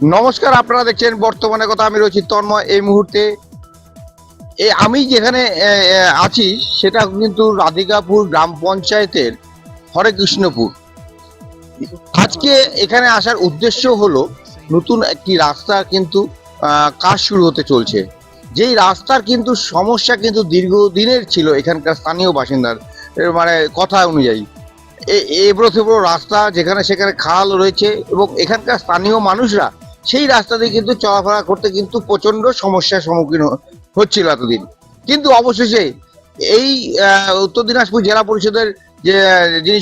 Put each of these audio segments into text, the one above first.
নমস্কার, আপনারা দেখছেন বর্তমানে কথা, আমি রয়েছি তন্ময়। এই মুহূর্তে আমি যেখানে আছি, সেটা কিন্তু রাধিকাপুর গ্রাম পঞ্চায়েতের হরে কৃষ্ণপুর। আজকে এখানে আসার উদ্দেশ্য হলো নতুন একটি রাস্তা কিন্তু কাজ শুরু হতে চলছে। যেই রাস্তার কিন্তু সমস্যা কিন্তু দীর্ঘদিনের ছিল এখানকার স্থানীয় বাসিন্দার মানে কথা অনুযায়ী। এবড়ো থেবড়ো রাস্তা যেখানে সেখানে খাল রয়েছে এবং এখানকার স্থানীয় মানুষরা সেই রাস্তা দিয়ে কিন্তু চলাফেরা করতে কিন্তু প্রচণ্ড সমস্যার সম্মুখীন হচ্ছিল এতদিন। কিন্তু অবশেষে এই উত্তর দিনাজপুর জেলা পরিষদের যে যিনি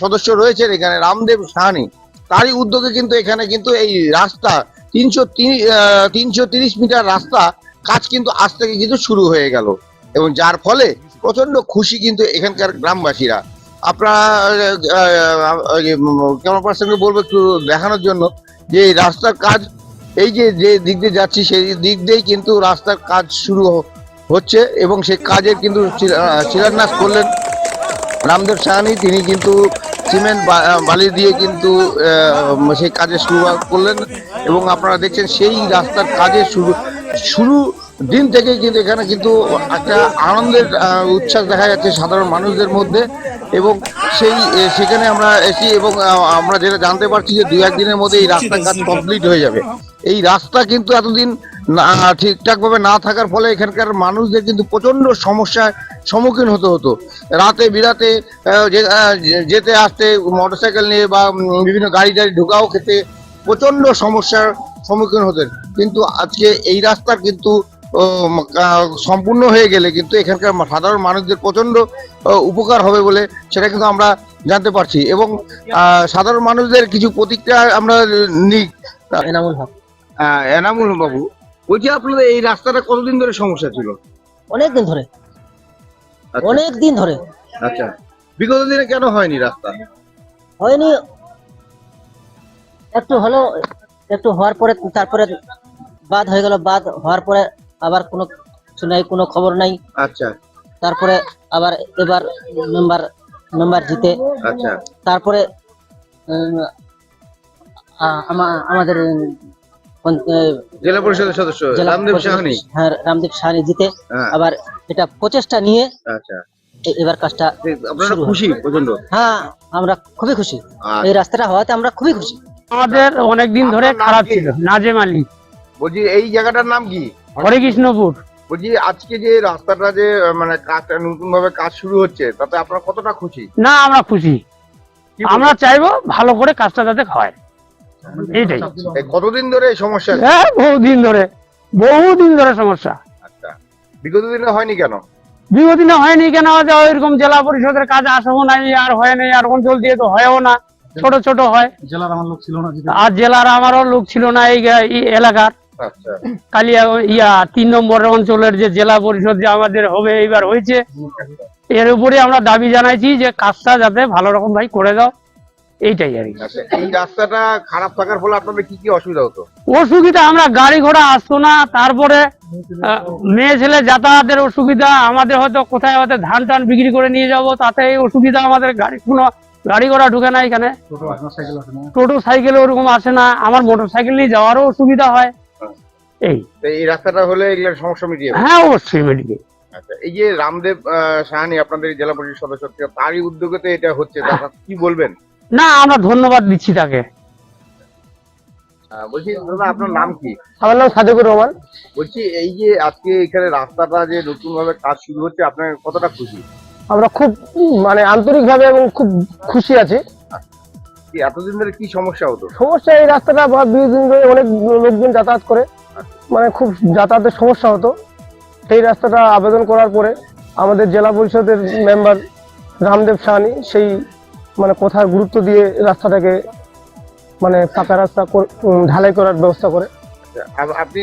সদস্য রয়েছেন এখানে রামদেব সাহানি, তারই উদ্যোগে কিন্তু এখানে কিন্তু এই রাস্তা তিনশো তিনশো তিরিশ মিটার রাস্তা কাজ কিন্তু আজ থেকে কিন্তু শুরু হয়ে গেল। এবং যার ফলে প্রচণ্ড খুশি কিন্তু এখানকার গ্রামবাসীরা। আপনারা কেমন পার্সেন্টকে বলব একটু দেখানোর জন্য যে রাস্তার কাজ, এই যে যে দিক দিয়ে যাচ্ছি, সেই দিক দিয়েই কিন্তু রাস্তার কাজ শুরু হচ্ছে এবং সেই কাজের কিন্তু শিলান্যাস করলেন রামদেব সাহানি। তিনি কিন্তু সিমেন্ট বালি দিয়ে কিন্তু সেই কাজের শুরু করলেন এবং আপনারা দেখছেন সেই রাস্তার কাজের শুরু শুরু দিন থেকে কিন্তু এখানে কিন্তু একটা আনন্দের উচ্ছ্বাস দেখা যাচ্ছে সাধারণ মানুষদের মধ্যে এবং সেই সেখানে আমরা এসি এবং আমরা যেটা জানতে পারছি যে দুই একদিনের মধ্যে এই রাস্তার কাজ কমপ্লিট হয়ে যাবে। এই রাস্তা কিন্তু এতদিন না ঠিকঠাক ভাবে না থাকার ফলে এখানকার মানুষদের কিন্তু প্রচণ্ড সমস্যার সম্মুখীন হতে হতো। রাতে বিরাতে যেতে আসতে মোটরসাইকেল নিয়ে বা বিভিন্ন গাড়ি টাড়ি ঢোকাও খেতে প্রচণ্ড সমস্যার সম্মুখীন হতেন। কিন্তু আজকে এই রাস্তার কিন্তু সম্পূর্ণ হয়ে গেলে কিন্তু এখানকার সাধারণ মানুষদের প্রচণ্ড উপকার হবে বলে সেটা কিন্তু আমরা জানতে পারছি এবং সাধারণ মানুষদের কিছু প্রতিক্রিয়া আমরা নিই। এনামুল হক। এনামুল বাবু বলছি আপনাদের এই রাস্তাটা কতদিন ধরে সমস্যা ছিল? অনেক দিন ধরে। আচ্ছা, অনেক দিন ধরে। আচ্ছা। বিগত দিনে কেন হয়নি রাস্তা? হয়নি। একটু হলো একটু হওয়ার পরে তারপরে বাদ হয়ে গেল বাদ হওয়ার পরে আবার কোনো কিছু নাই কোনো খবর নাই। আচ্ছা। তারপরে আবার এবার মেম্বার মেম্বার জিতে। আচ্ছা। তারপরে আমাদের জেলা পরিষদের সদস্য রামদেব সাহানি। হ্যাঁ রামদেব সাহানি জিতে। হ্যাঁ। আবার এটা প্রচেষ্টা নিয়ে আচ্ছা। এবার কাজটা আপনারা খুশি প্রচণ্ড হ্যাঁ আমরা খুবই খুশি। আচ্ছা। এই রাস্তাটা হওয়াতে আমরা খুবই খুশি। আমাদের অনেক দিন ধরে খারাপ ছিল নাজেম আলী। বলছি এই জায়গাটার নাম কি? হরে কৃষ্ণপুর বলছি আজকে যে রাস্তাটা যে মানে কাজটা নতুন ভাবে কাজ শুরু হচ্ছে তাতে আপনারা কতটা খুশি? না আমরা খুশি। আমরা চাইব ভালো করে কাজটা যাতে হয়। এইটাই। কতদিন ধরে এই সমস্যা? হ্যাঁ বহুদিন ধরে। বহুদিন ধরে সমস্যা। আচ্ছা। বিগত দিনে হয়নি কেন? বিগত দিনে হয়নি কেন? যে ওইরকম জেলা পরিষদের কাজ আসব নাই আর হয় নাই আর অঞ্চল দিয়ে তো হয়ও না। ছোট ছোট হয়। জেলার আমার লোক ছিল না আর জেলার আমারও লোক ছিল না এই এলাকার। কালিয়া ইয়া তিন নম্বর অঞ্চলের যে জেলা পরিষদ যে আমাদের হবে এইবার হয়েছে এর উপরে আমরা দাবি জানাইছি যে কাজটা যাতে ভালো রকম ভাই করে দাও এইটাই আর আচ্ছা এই রাস্তাটা খারাপ থাকার ফলে আপনাদের কি কি অসুবিধা হতো? অসুবিধা আমরা গাড়ি ঘোড়া আসতো না তারপরে মেয়ে ছেলে যাতায়াতের অসুবিধা আমাদের হয়তো কোথায় হয়তো ধান টান বিক্রি করে নিয়ে যাব তাতে এই অসুবিধা আমাদের গাড়ি কোনো গাড়ি ঘোড়া ঢুকে না এখানে। টোটো সাইকেল টোটো সাইকেল ওরকম আসে না আমার মোটর সাইকেল নিয়ে যাওয়ারও অসুবিধা হয়। এই। এই রাস্তাটা হলে এগুলোর সমস্যা মিটিয়ে হ্যাঁ অবশ্যই মেডিকেল আচ্ছা এই যে রামদেব সাহানি আপনাদের জেলা পরিষদ সদস্য তারই উদ্যোগে তো এটা হচ্ছে। কি বলবেন? না আমরা ধন্যবাদ দিচ্ছি তাকে। বলছি দাদা আপনার নাম কি? আমার নাম সাদেকুর রহমান। বলছি এই যে আজকে এখানে রাস্তাটা যে নতুন ভাবে কাজ শুরু হচ্ছে আপনার কতটা খুশি? আমরা খুব মানে আন্তরিকভাবে এবং খুব খুশি আছি। কি এতদিন ধরে কি সমস্যা হতো? সমস্যা এই রাস্তাটা বা দিন ধরে অনেক লোকজন যাতায়াত করে। মানে খুব যাতায়াতের সমস্যা হতো। সেই রাস্তাটা আবেদন করার পরে আমাদের জেলা পরিষদের মেম্বার রামদেব সাহানি সেই মানে কথার গুরুত্ব দিয়ে রাস্তাটাকে মানে পাকা রাস্তা ঢালাই করার ব্যবস্থা করে। আপনি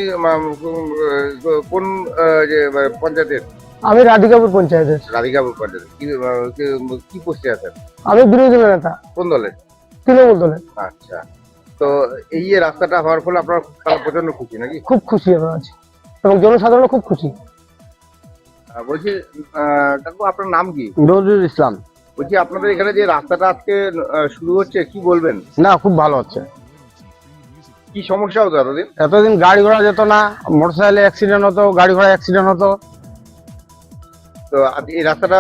কোন যে পঞ্চায়েতের? আমি রাধিকাপুর পঞ্চায়েতের। রাধিকাপুর পঞ্চায়েত কি পোস্টে আছেন? আমি বিরোধী দলের নেতা। কোন দলের? তৃণমূল দলের। আচ্ছা। তো এই যে রাস্তাটা হওয়ার ফলে আপনার প্রচণ্ড খুশি নাকি? খুব খুশি আমরা আছি। এবং জনসাধারণ খুব খুশি। আহ, বলছি আহ, কাকু আপনার নাম কি? নজরুল ইসলাম। বলছি আপনাদের এখানে যে রাস্তাটা আজকে আহ, শুরু হচ্ছে কি বলবেন? না খুব ভালো হচ্ছে। কি সমস্যা হতো এতদিন? এতদিন গাড়ি ঘোড়া যেত না মোটরসাইকেলে অ্যাক্সিডেন্ট হতো গাড়ি ঘোড়া অ্যাক্সিডেন্ট হতো। তো এই রাস্তাটা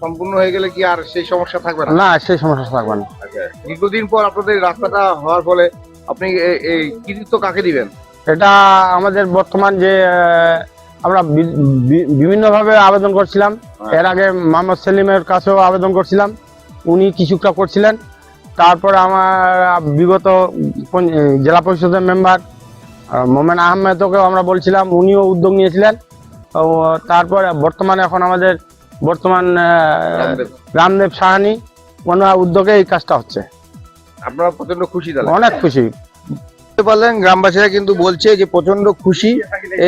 সম্পূর্ণ হয়ে গেলে কি আর সেই সমস্যা থাকবে না? না সেই সমস্যা থাকবে না। আচ্ছা দীর্ঘদিন পর আপনাদের রাস্তাটা হওয়ার ফলে আপনি এই কৃতিত্ব কাকে দিবেন? এটা আমাদের বর্তমান যে আমরা বিভিন্নভাবে আবেদন করছিলাম। এর আগে মোহাম্মদ সেলিমের কাছেও আবেদন করছিলাম। উনি কিছুটা করছিলেন। তারপরে আমার বিগত জেলা পরিষদের মেম্বার মোমেন আহমেদকেও আমরা বলছিলাম। উনিও উদ্যোগ নিয়েছিলেন। তারপরে বর্তমানে এখন আমাদের বর্তমান রামদেব। সাহানি ওনার উদ্যোগে এই কাজটা হচ্ছে। আপনারা প্রচণ্ড খুশি তাহলে। অনেক খুশি। পারলেন গ্রামবাসীরা কিন্তু বলছে যে প্রচণ্ড খুশি।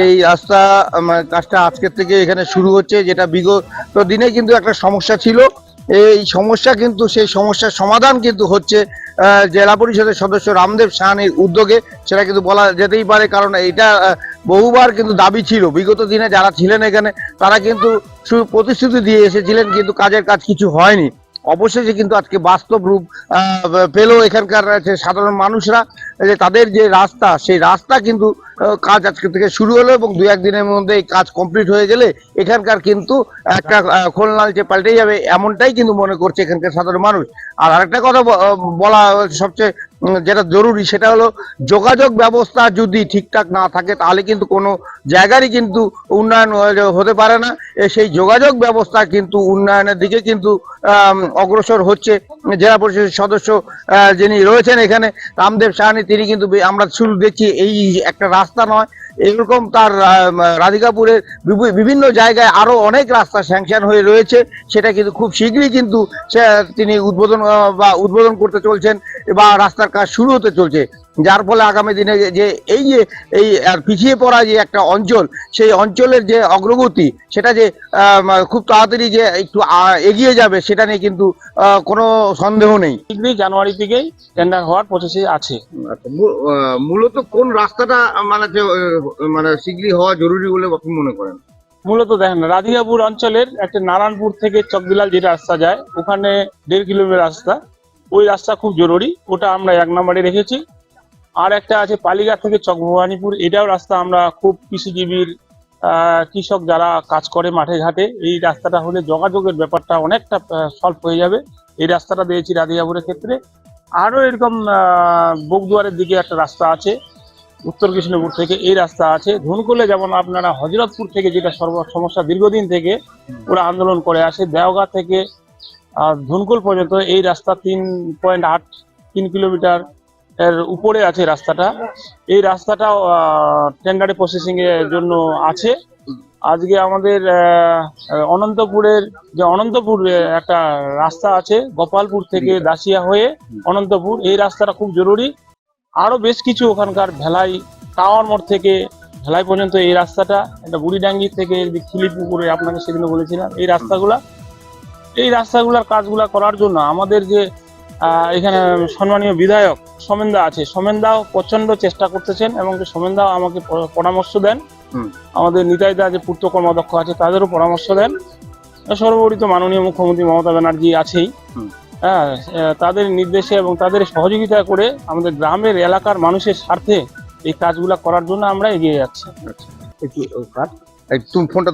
এই রাস্তা কাজটা আজকের থেকে এখানে শুরু হচ্ছে যেটা বিগত দিনে কিন্তু একটা সমস্যা ছিল। এই সমস্যা কিন্তু সেই সমস্যার সমাধান কিন্তু হচ্ছে জেলা পরিষদের সদস্য রামদেব সাহানির উদ্যোগে। সেটা কিন্তু বলা যেতেই পারে কারণ এটা বহুবার কিন্তু দাবি ছিল। বিগত দিনে যারা ছিলেন এখানে তারা কিন্তু প্রতিশ্রুতি দিয়ে এসেছিলেন কিন্তু কাজের কাজ কিছু হয়নি। অবশেষে কিন্তু আজকে বাস্তব রূপ পেল এখানকার যে সাধারণ মানুষরা যে তাদের যে রাস্তা সেই রাস্তা কিন্তু কাজ আজকে থেকে শুরু হলো এবং দু একদিনের মধ্যে এই কাজ কমপ্লিট হয়ে গেলে এখানকার কিন্তু একটা আহ, খোলনালচে পাল্টে যাবে এমনটাই কিন্তু মনে করছে এখানকার সাধারণ মানুষ। আর আরেকটা কথা বলা সবচেয়ে যেটা জরুরি সেটা হলো যোগাযোগ ব্যবস্থা যদি ঠিকঠাক না থাকে, তাহলে কিন্তু কোনো জায়গারই কিন্তু উন্নয়ন হতে পারে না। সেই যোগাযোগ ব্যবস্থা কিন্তু উন্নয়নের দিকে কিন্তু অগ্রসর হচ্ছে। জেলা পরিষদের সদস্য যিনি রয়েছেন এখানে, রামদেব সাহানি, তিনি কিন্তু আমরা শুরু দেখছি এই একটা রাস্তা নয় এরকম তার রাধিকাপুরের বিভিন্ন জায়গায় আরও অনেক রাস্তা স্যাংশন হয়ে রয়েছে। সেটা কিন্তু খুব শীঘ্রই কিন্তু তিনি উদ্বোধন বা উদ্বোধন করতে চলছেন বা রাস্তার কাজ শুরু হতে চলছে। যার ফলে আগামী দিনে যে- এই যে এই আর পিছিয়ে পড়া যে একটা অঞ্চল সেই অঞ্চলের যে অগ্রগতি সেটা যে খুব তাড়াতাড়ি যে একটু এগিয়ে যাবে সেটা নিয়ে কিন্তু কোনো সন্দেহ নেই। জানুয়ারি থেকেই টেন্ডার হওয়ার প্রসেসে আছে। আচ্ছা মূলত কোন রাস্তাটা মানে যে, মানে শীঘ্রই হওয়া জরুরি বলে আপনি মনে করেন? মূলত দেখেন রাধিকাপুর অঞ্চলের একটা নারায়ণপুর থেকে চকবিলাল যে রাস্তা যায় ওখানে দেড় কিলোমিটার রাস্তা। ওই রাস্তা খুব জরুরি ওটা আমরা এক নম্বরে রেখেছি। আর একটা আছে পালিঘাট থেকে চকভবানীপুর। এটাও রাস্তা আমরা খুব কৃষিজীবীর কৃষক যারা কাজ করে মাঠে ঘাটে এই রাস্তাটা হলে যোগাযোগের ব্যাপারটা অনেকটা সলভ হয়ে যাবে। এই রাস্তাটা দিয়েছি রাধিয়াপুরের ক্ষেত্রে। আরও এরকম আহ, বগদুয়ারের দিকে একটা রাস্তা আছে উত্তর কৃষ্ণপুর থেকে এই রাস্তা আছে। ধুনকুলে যেমন আপনারা হজরতপুর থেকে যেটা সর্ব সমস্যা দীর্ঘদিন থেকে ওরা আন্দোলন করে আসে দেওগাঁ থেকে ধুনকুল পর্যন্ত এই রাস্তা তিন পয়েন্ট আট তিন কিলোমিটার এর উপরে আছে রাস্তাটা। এই রাস্তাটা টেন্ডারে প্রসেসিং এর জন্য আছে। আজকে আমাদের অনন্তপুরের যে অনন্তপুর একটা রাস্তা আছে গোপালপুর থেকে দাসিয়া হয়ে অনন্তপুর। এই রাস্তাটা খুব জরুরি। আরও বেশ কিছু ওখানকার ভেলাই টাওয়ার মোড় থেকে ভেলাই পর্যন্ত এই রাস্তাটা একটা বুড়িডাঙ্গি থেকে খিলিপুকুরে আপনাকে সেদিন বলেছিলাম এই রাস্তাগুলা। এই রাস্তাগুলার কাজগুলা করার জন্য আমাদের যে এখানে সম্মানীয় বিধায়ক সোমেনদা আছে। সোমেনদাও প্রচণ্ড চেষ্টা করতেছেন এবং সোমেনদাও আমাকে পরামর্শ দেন। আমাদের নিতাইদা যে পূর্ত কর্মাধ্যক্ষ আছে তাদেরও পরামর্শ দেন। সর্বোপরি তো মাননীয় মুখ্যমন্ত্রী মমতা ব্যানার্জি আছেই। হ্যাঁ তাদের নির্দেশে এবং তাদের সহযোগিতা করে আমাদের গ্রামের এলাকার মানুষের স্বার্থে এই কাজগুলা করার জন্য আমরা এগিয়ে যাচ্ছি। একটু তুমি ফোনটা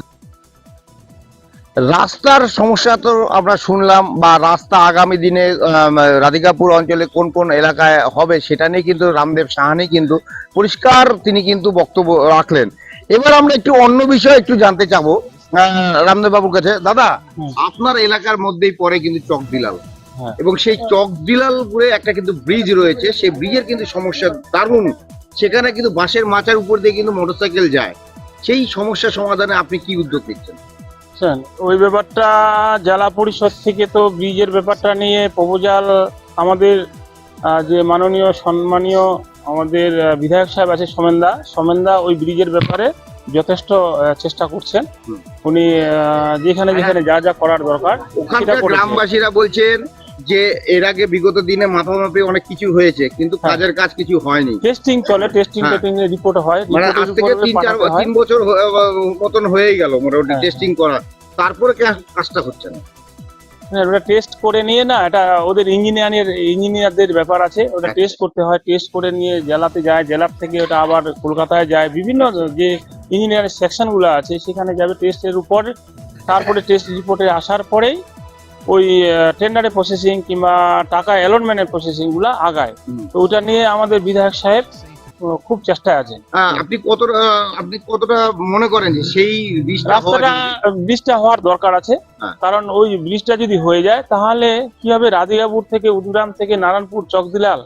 রাস্তার সমস্যা তো আমরা শুনলাম বা রাস্তা আগামী দিনে রাধিকাপুর অঞ্চলে কোন কোন এলাকায় হবে সেটা নিয়ে কিন্তু রামদেব সাহানি কিন্তু পরিষ্কার তিনি কিন্তু বক্তব্য রাখলেন। এবার আমরা একটু অন্য বিষয়ে একটু জানতে চাবো রামদেব বাবুর কাছে। দাদা আপনার এলাকার মধ্যেই পরে কিন্তু চক বিলাল হ্যাঁ। এবং সেই চক বিলালপুরে একটা কিন্তু ব্রিজ রয়েছে সেই ব্রিজের কিন্তু সমস্যা দারুণ। সেখানে কিন্তু বাঁশের মাচার উপর দিয়ে কিন্তু মোটরসাইকেল যায়। সেই সমস্যা সমাধানে আপনি কি উদ্যোগ নিচ্ছেন? বুঝছেন? ওই ব্যাপারটা জেলা পরিষদ থেকে তো ব্রিজের ব্যাপারটা নিয়ে প্রপোজাল আমাদের যে মাননীয় সম্মানীয় আমাদের বিধায়ক সাহেব আছে সোমেনদা। সোমেনদা ওই ব্রিজের ব্যাপারে যথেষ্ট চেষ্টা করছেন। উনি আহ, যেখানে যেখানে যা যা করার দরকার গ্রামবাসীরা বলছেন যে এর আগে বিগত দিনে মাপামাপি অনেক কিছু হয়েছে কিন্তু হ্যাঁ। কাজের কাজ কিছু হয়নি টেস্টিং চলে টেস্টিং হ্যাঁ। টেস্টিং রিপোর্ট হয় মানে আজ থেকে তিন চার হয়। তিন বছর মতন হয়ে গেল মোটামুটি হ্যাঁ। টেস্টিং করা তারপরে কাজটা হচ্ছে না হ্যাঁ, ওটা টেস্ট করে নিয়ে না এটা ওদের ইঞ্জিনিয়ারের ইঞ্জিনিয়ারদের ব্যাপার আছে ওটা। টেস্ট করতে হয় টেস্ট করে নিয়ে জেলাতে যায় জেলার থেকে ওটা আবার কলকাতায় যায় বিভিন্ন যে ইঞ্জিনিয়ারের সেকশনগুলো আছে সেখানে যাবে টেস্টের উপর তারপরে টেস্ট রিপোর্টে আসার পরেই ওই টেন্ডারের প্রসেসিং কিংবা টাকা অ্যালটমেন্টের প্রসেসিংগুলা আগায়। তো ওটা নিয়ে আমাদের বিধায়ক সাহেব খুব চেষ্টায় আছেন। আপনি কতটা আপনি কতটা মনে করেন যে সেই রাস্তাটা? ব্রিজটা হওয়ার দরকার আছে। হ্যাঁ। কারণ ওই ব্রিজটা যদি হয়ে যায় তাহলে কি হবে? রাধিকাপুর থেকে উদুরাম থেকে নারায়ণপুর চকদিলাল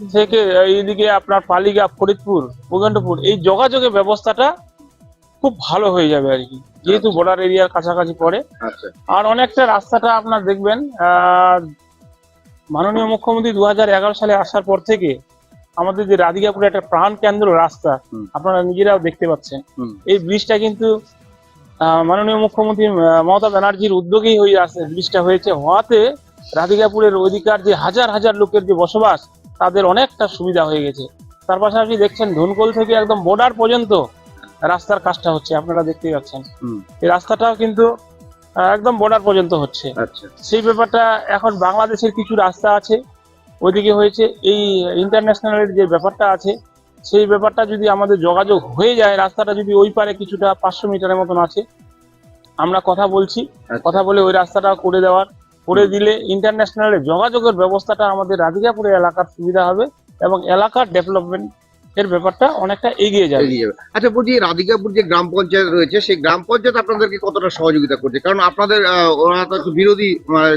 থেকে এইদিকে আপনার পালিগা ফরিদপুর ভূগণ্ডপুর এই যোগাযোগের ব্যবস্থাটা খুব ভালো হয়ে যাবে আর কি। যেহেতু বর্ডার এরিয়ার কাছাকাছি পড়ে। আচ্ছা। আর অনেকটা রাস্তাটা আপনার দেখবেন মাননীয় মুখ্যমন্ত্রী দুহাজার এগারো সালে আসার পর থেকে আমাদের যে রাধিকাপুরে একটা প্রাণ কেন্দ্র রাস্তা আপনারা নিজেরাও দেখতে পাচ্ছেন। এই ব্রিজটা কিন্তু মাননীয় মুখ্যমন্ত্রী মমতা ব্যানার্জির উদ্যোগেই হয়ে আসে ব্রিজটা হয়েছে। হওয়াতে রাধিকাপুরের অধিকার যে হাজার হাজার লোকের যে বসবাস তাদের অনেকটা সুবিধা হয়ে গেছে। তার পাশাপাশি দেখছেন ধনকোল থেকে একদম বর্ডার পর্যন্ত রাস্তার কাজটা হচ্ছে আপনারা দেখতে পাচ্ছেন। এই রাস্তাটাও কিন্তু একদম বর্ডার পর্যন্ত হচ্ছে। আচ্ছা। সেই ব্যাপারটা এখন বাংলাদেশের কিছু রাস্তা আছে ওইদিকে হয়েছে এই ইন্টারন্যাশনালের যে ব্যাপারটা আছে সেই ব্যাপারটা যদি আমাদের যোগাযোগ হয়ে যায় রাস্তাটা যদি ওই পারে কিছুটা পাঁচশো মিটারের মতন আছে আমরা কথা বলছি আচ্ছা। কথা বলে ওই রাস্তাটা করে দেওয়ার করে দিলে ইন্টারন্যাশনালের যোগাযোগের ব্যবস্থাটা আমাদের রাধিকাপুরে এলাকার সুবিধা হবে এবং এলাকার ডেভেলপমেন্ট এর ব্যাপারটা অনেকটা এগিয়ে যাবে। এগিয়ে যাবে। আচ্ছা বলছি রাধিকাপুর যে গ্রাম পঞ্চায়েত রয়েছে সেই গ্রাম পঞ্চায়েত আপনাদেরকে কতটা সহযোগিতা করছে? কারণ আপনাদের ওরা তো বিরোধী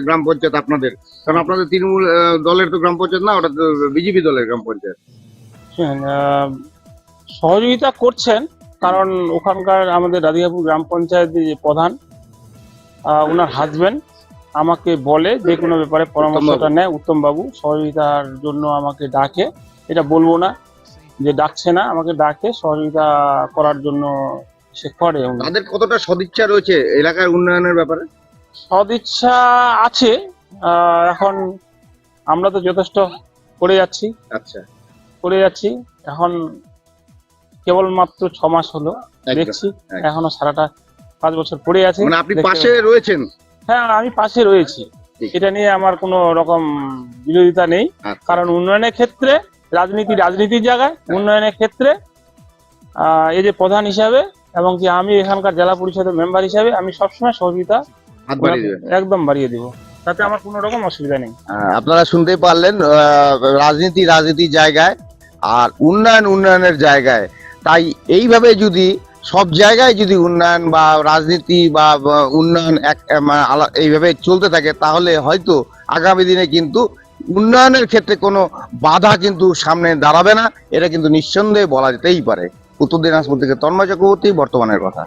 গ্রাম পঞ্চায়েত আপনাদের। কারণ আপনাদের তৃণমূল দলের তো গ্রাম পঞ্চায়েত না ওটা তো বিজেপি দলের গ্রাম পঞ্চায়েত। সহযোগিতা করছেন কারণ ওখানকার আমাদের রাধিকাপুর গ্রাম পঞ্চায়েতের যে প্রধান ওনার হাজবেন্ড আমাকে বলে যে কোনো ব্যাপারে পরামর্শটা নেয় উত্তম বাবু সহযোগিতার জন্য আমাকে ডাকে। এটা বলব না যে ডাকছে না আমাকে ডাকে সহযোগিতা করার জন্য সে করে। তাদের কতটা সদিচ্ছা রয়েছে এলাকার উন্নয়নের ব্যাপারে? সদিচ্ছা আছে। এখন আমরা তো যথেষ্ট করে যাচ্ছি। আচ্ছা। করে যাচ্ছি। এখন কেবলমাত্র ছ মাস হলো। দেখছি। এখনও সারাটা পাঁচ বছর পড়ে আছে। মানে আপনি পাশে রয়েছেন? হ্যাঁ আমি পাশে রয়েছি। এটা নিয়ে আমার কোনো রকম বিরোধিতা নেই। আচ্ছা। কারণ উন্নয়নের ক্ষেত্রে রাজনীতি রাজনীতির জায়গায় উন্নয়নের ক্ষেত্রে আহ, এই যে প্রধান হিসাবে এবং কি আমি এখানকার জেলা পরিষদের মেম্বার হিসাবে আমি সবসময় সহযোগিতা একদম বাড়িয়ে দিব। তাতে আমার কোনো রকম অসুবিধা নেই। আপনারা শুনতেই পারলেন রাজনীতি রাজনীতির জায়গায় আর উন্নয়ন উন্নয়নের জায়গায়। তাই এইভাবে যদি সব জায়গায় যদি উন্নয়ন বা রাজনীতি বা বা উন্নয়ন এক মানে এইভাবে চলতে থাকে তাহলে হয়তো আগামী দিনে কিন্তু উন্নয়নের ক্ষেত্রে কোনো বাধা কিন্তু সামনে দাঁড়াবে না। এটা কিন্তু নিঃসন্দেহে বলা যেতেই পারে। উত্তর দিনাজপুর থেকে তন্ময় চক্রবর্তী, বর্তমানের কথা।